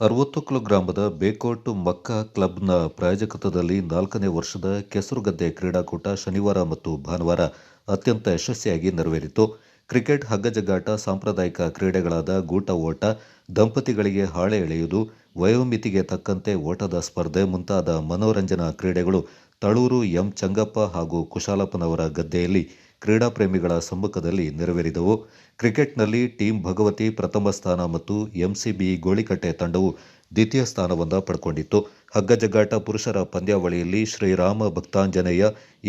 ಅರವತ್ತೊಕ್ಕಲು ಗ್ರಾಮದ ಬೇಕೋಟು ಮಕ್ಕಾ ಕ್ಲಬ್ನ ಪ್ರಾಯೋಜಕತ್ವದಲ್ಲಿ ನಾಲ್ಕನೇ ವರ್ಷದ ಕೆಸರುಗದ್ದೆ ಕ್ರೀಡಾಕೂಟ ಶನಿವಾರ ಮತ್ತು ಭಾನುವಾರ ಅತ್ಯಂತ ಯಶಸ್ವಿಯಾಗಿ ನೆರವೇರಿತು. ಕ್ರಿಕೆಟ್ ಹಗ್ಗಜಗ್ಗಾಟ ಸಾಂಪ್ರದಾಯಿಕ ಕ್ರೀಡೆಗಳಾದ ಗೂಟ ಓಟ, ದಂಪತಿಗಳಿಗೆ ಹಾಳೆ ಎಳೆಯುವುದು, ವಯೋಮಿತಿಗೆ ತಕ್ಕಂತೆ ಓಟದ ಸ್ಪರ್ಧೆ ಮುಂತಾದ ಮನೋರಂಜನಾ ಕ್ರೀಡೆಗಳು ತಳೂರು ಎಂ ಚಂಗಪ್ಪ ಹಾಗೂ ಕುಶಾಲಪ್ಪನವರ ಗದ್ದೆಯಲ್ಲಿ ಕ್ರೀಡಾಪ್ರೇಮಿಗಳ ಸಮ್ಮುಖದಲ್ಲಿ ನೆರವೇರಿದವು. ಕ್ರಿಕೆಟ್ನಲ್ಲಿ ಟೀಂ ಭಗವತಿ ಪ್ರಥಮ ಸ್ಥಾನ ಮತ್ತು ಎಂಸಿಬಿ ಗೋಳಿಕಟ್ಟೆ ತಂಡವು ದ್ವಿತೀಯ ಸ್ಥಾನವನ್ನು ಪಡ್ಕೊಂಡಿತ್ತು. ಹಗ್ಗಜಗ್ಗಾಟ ಪುರುಷರ ಪಂದ್ಯಾವಳಿಯಲ್ಲಿ ಶ್ರೀರಾಮ ಭಕ್ತಾಂಜನೇಯ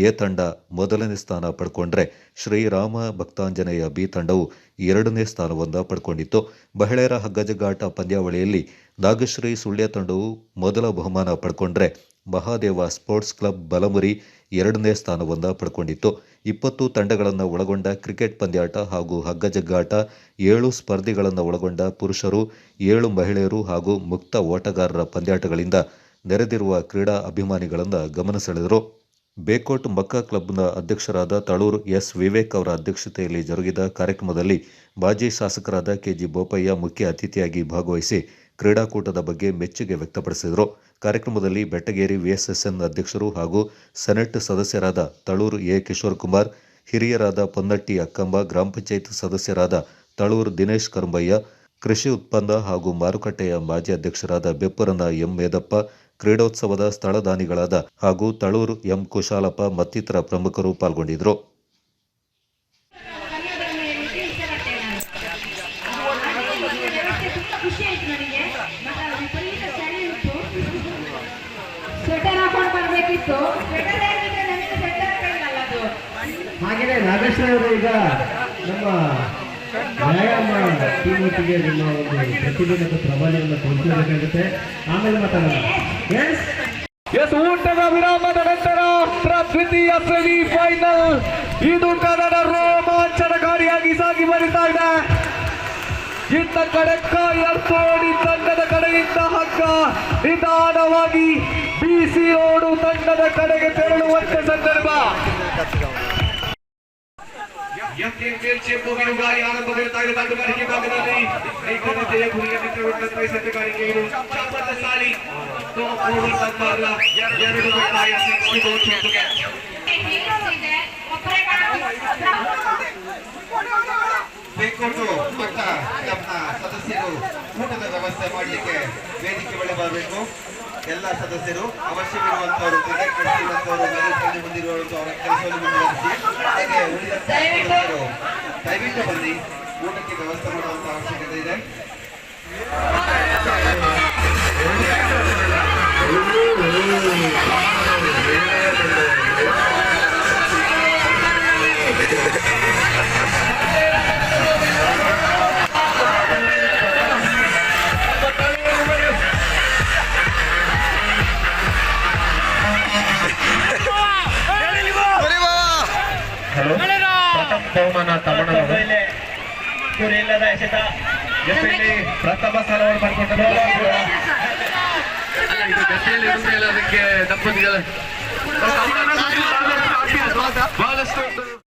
ಎ ತಂಡ ಮೊದಲನೇ ಸ್ಥಾನ ಪಡ್ಕೊಂಡ್ರೆ ಶ್ರೀರಾಮ ಭಕ್ತಾಂಜನೇಯ ಬಿ ತಂಡವು ಎರಡನೇ ಸ್ಥಾನವನ್ನು ಪಡ್ಕೊಂಡಿತ್ತು. ಮಹಿಳೆಯರ ಹಗ್ಗಜಗ್ಗಾಟ ಪಂದ್ಯಾವಳಿಯಲ್ಲಿ ನಾಗಶ್ರೀ ಸುಳ್ಯ ತಂಡವು ಮೊದಲ ಬಹುಮಾನ ಪಡ್ಕೊಂಡ್ರೆ ಮಹಾದೇವ ಸ್ಪೋರ್ಟ್ಸ್ ಕ್ಲಬ್ ಬಲಮುರಿ ಎರಡನೇ ಸ್ಥಾನವನ್ನು ಪಡ್ಕೊಂಡಿತ್ತು. ಇಪ್ಪತ್ತು ತಂಡಗಳನ್ನು ಒಳಗೊಂಡ ಕ್ರಿಕೆಟ್ ಪಂದ್ಯಾಟ ಹಾಗೂ ಹಗ್ಗಜಗ್ಗಾಟ, ಏಳು ಸ್ಪರ್ಧಿಗಳನ್ನು ಒಳಗೊಂಡ ಪುರುಷರು, ಏಳು ಮಹಿಳೆಯರು ಹಾಗೂ ಮುಕ್ತ ಓಟಗಾರರ ಪಂದ್ಯಾಟಗಳಿಂದ ನೆರೆದಿರುವ ಕ್ರೀಡಾ ಅಭಿಮಾನಿಗಳನ್ನು ಗಮನ ಸೆಳೆದರು. ಬೇಕೋಟ್ ಮಕ್ಕಾ ಕ್ಲಬ್ನ ಅಧ್ಯಕ್ಷರಾದ ತಳೂರು ಎಸ್. ವಿವೇಕ್ ಅವರ ಅಧ್ಯಕ್ಷತೆಯಲ್ಲಿ ಜರುಗಿದ ಕಾರ್ಯಕ್ರಮದಲ್ಲಿ ಮಾಜಿ ಶಾಸಕರಾದ ಕೆಜಿ ಬೋಪಯ್ಯ ಮುಖ್ಯ ಅತಿಥಿಯಾಗಿ ಭಾಗವಹಿಸಿ ಕ್ರೀಡಾಕೂಟದ ಬಗ್ಗೆ ಮೆಚ್ಚುಗೆ ವ್ಯಕ್ತಪಡಿಸಿದರು. ಕಾರ್ಯಕ್ರಮದಲ್ಲಿ ಬೆಟ್ಟಗೇರಿ ವಿಎಸ್ಎಸ್ಎನ್ ಅಧ್ಯಕ್ಷರು ಹಾಗೂ ಸೆನೆಟ್ ಸದಸ್ಯರಾದ ತಳೂರು ಎ ಕಿಶೋರ್ ಕುಮಾರ್, ಹಿರಿಯರಾದ ಪೊನ್ನಟ್ಟಿ ಅಕ್ಕಂಬ, ಗ್ರಾಮ ಪಂಚಾಯತ್ ಸದಸ್ಯರಾದ ತಳೂರು ದಿನೇಶ್ ಕರಂಬಯ್ಯ, ಕೃಷಿ ಉತ್ಪನ್ನ ಹಾಗೂ ಮಾರುಕಟ್ಟೆಯ ಮಾಜಿ ಅಧ್ಯಕ್ಷರಾದ ಬೆಪ್ಪರನ ಎಂ ಮೇದಪ್ಪ, ಕ್ರೀಡೋತ್ಸವದ ಸ್ಥಳದಾನಿಗಳಾದ ಹಾಗೂ ತಳೂರು ಎಂ ಕುಶಾಲಪ್ಪ ಮತ್ತಿತರ ಪ್ರಮುಖರು ಪಾಲ್ಗೊಂಡಿದ್ದರು. ಖುಷಿ ಆಯ್ತು ನನಗೆ. ಅದು. ಹಾಗೆಯೇ ನಾಗೇಶ್ವರ ಅವರು ಈಗ ನಮ್ಮ ವ್ಯಾಯಾಮ ಟೀಮ್ ಒಟ್ಟಿಗೆ ನಿಮ್ಮ ಒಂದು ಪ್ರತಿಭೆ ಮತ್ತು ಪ್ರಬಲವನ್ನು ತೋರಿಸಬೇಕಾಗುತ್ತೆ ಆಮೇಲೆ ಮಾತಾಡೋಣ. ಎಸ್ ಎಸ್ ಊಟದ ವಿರಾಮದ ನಂತರ ದ್ವಿತೀಯ ಸೆಮಿಫೈನಲ್ ಇದು ಕನ್ನಡ ರೋಮಾಂಚನಕಾರಿಯಾಗಿ ಸಾಗಿ ಬರಿತಾ ಇದೆ. ಇತ್ತ ಕಡೆ ಕಾಯರ್ತೋಡಿ ತಂಡದ ಕಡೆಯಿಂದ ಹಗ್ಗ ನಿಧಾನವಾಗಿ ಬಿಸಿ ರೋಡು ತಂಡದ ಕಡೆಗೆ ತೆರಳುವಂತೆ ಸಂದರ್ಭ ಗಾಳಿ ಆರಂಭಗೊಳ್ಳುತ್ತಾ ಇದೆ ತಂಡುಗಾರಿಕೆ ಭಾಗದಲ್ಲಿ ಏಕತೆಯ ಗುರಿಯ ಮಿತ್ರವಿಟ್ಟಂತೆ ಸತ್ಯಗಾರಿಕೆಗಳು ಚಾಪದ ಸಾಲಿ ಓವರ್ ತಪ್ಪಾದ ಎರಡು ಮುಕ್ತಾಯ ಸಿಕ್ಸ್ಟಿ ಕ್ಲಬ್ನ ಸದಸ್ಯರು ಊಟದ ವ್ಯವಸ್ಥೆ ಮಾಡಲಿಕ್ಕೆ ವೇದಿಕೆ ಬಳಿ ಬರಬೇಕು. ಎಲ್ಲ ಸದಸ್ಯರು ಅವಶ್ಯವಿರುವಂತವರು ಮೇಲೆ ಹೊಂದಿರುವಂತವರ ಕೆಲಸವನ್ನು ಮುಂದುವರಿಸಿ. ಹಾಗೆ ಉಳಿದ ದಯವಿಟ್ಟು ಬನ್ನಿ. ಊಟಕ್ಕೆ ವ್ಯವಸ್ಥೆ ಮಾಡುವಂತ ಅವಶ್ಯಕತೆ ಇದೆ. ಬಹುಮಾನ ಎಸ್ಎಲ್ಲಿ ಪ್ರಥಮ ಸ್ಥಾನವನ್ನು ಪಡ್ಕೊಂಡರು. ಅದಕ್ಕೆ ಬಹಳಷ್ಟು